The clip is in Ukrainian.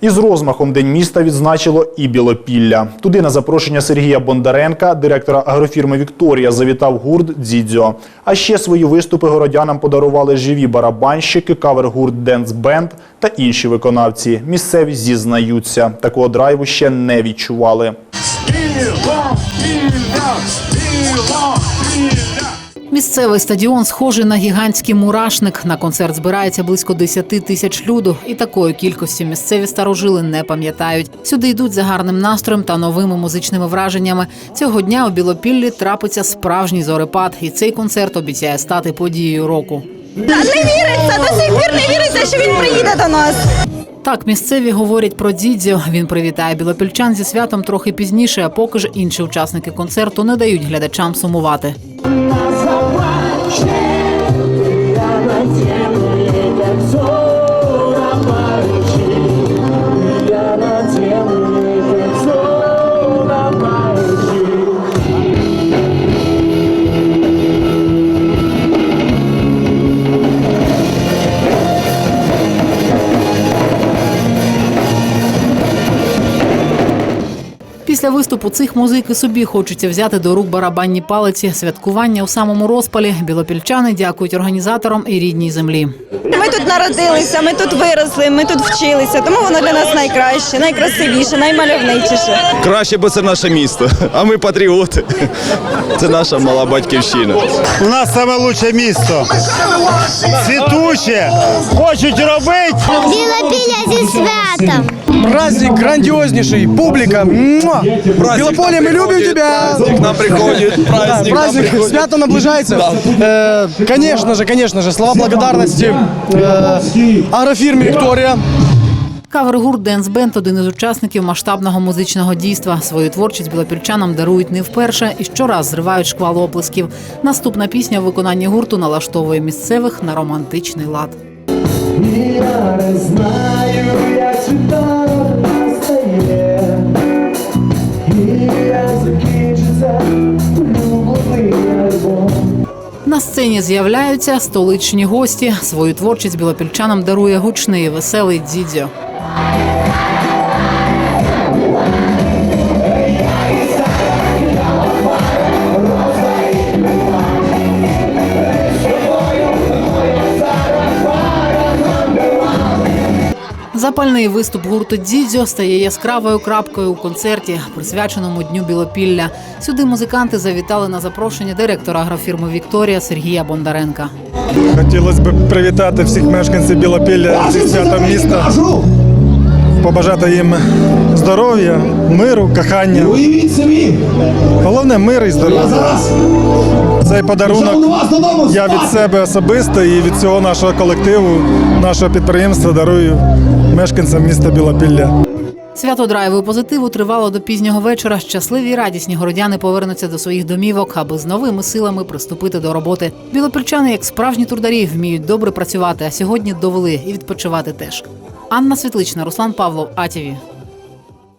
Із розмахом День міста відзначило і Білопілля. Туди на запрошення Сергія Бондаренка, директора агрофірми Вікторія, завітав гурт Дзідзьо. А ще свої виступи городянам подарували живі барабанщики, кавер-гурт Денс Бенд та інші виконавці. Місцеві зізнаються, такого драйву ще не відчували. Місцевий стадіон схожий на гігантський мурашник. На концерт збирається близько 10 тисяч люду, і такої кількості місцеві старожили не пам'ятають. Сюди йдуть за гарним настроєм та новими музичними враженнями. Цього дня у Білопіллі трапиться справжній зорепад, і цей концерт обіцяє стати подією року. Не віриться, до сих пір не віриться, що він приїде до нас. Так, місцеві говорять про Дідзьо. Він привітає білопільчан зі святом трохи пізніше, а поки ж інші учасники концерту не дають глядачам сумувати. Після виступу цих музик і собі хочеться взяти до рук барабанні палиці. Святкування у самому розпалі. Білопільчани дякують організаторам і рідній землі. Ми тут народилися, ми тут виросли, ми тут вчилися, тому воно для нас найкраще, найкрасивіше, наймальовничіше. Краще, бо це наше місто, а ми патріоти. Це наша мала батьківщина. У нас саме лучше місто. Світуче. Хочуть робити. Білопілля зі святом! Праздник грандиознейший, публика. Муа! Белополе, мы любим тебя. К нам приходять, Да, праздник. праздник свято наближается. Э, конечно же, конечно же, слова благодарности э, агрофирме Виктория. Кавер-гурт Денс Бенд – один із учасників масштабного музичного дійства. Свою творчість білопільчанам дарують не вперше і щораз зривають шквал оплесків. Наступна пісня в виконанні гурту налаштовує місцевих на романтичний лад. Закінчиться. На сцені з'являються столичні гості. Свою творчість білопільчанам дарує гучний і веселий дідзьо. Запальний виступ гурту Дідзьо стає яскравою крапкою у концерті, присвяченому Дню Білопілля. Сюди музиканти завітали на запрошення директора агрофірми Вікторія Сергія Бондаренка. Хотілося б привітати всіх мешканців Білопілля зі святом міста. Побажати їм здоров'я, миру, кохання. Уявіть собі, Головне мир і здоров'я. Цей подарунок я від себе особисто і від цього нашого колективу, нашого підприємства дарую мешканцям міста Білопілля. Свято драйву і позитиву тривало до пізнього вечора. Щасливі і радісні городяни повернуться до своїх домівок, аби з новими силами приступити до роботи. Білопільчани, як справжні трударі, вміють добре працювати, а сьогодні довели і відпочивати теж. Анна Світлична, Руслан Павлов, АТВ.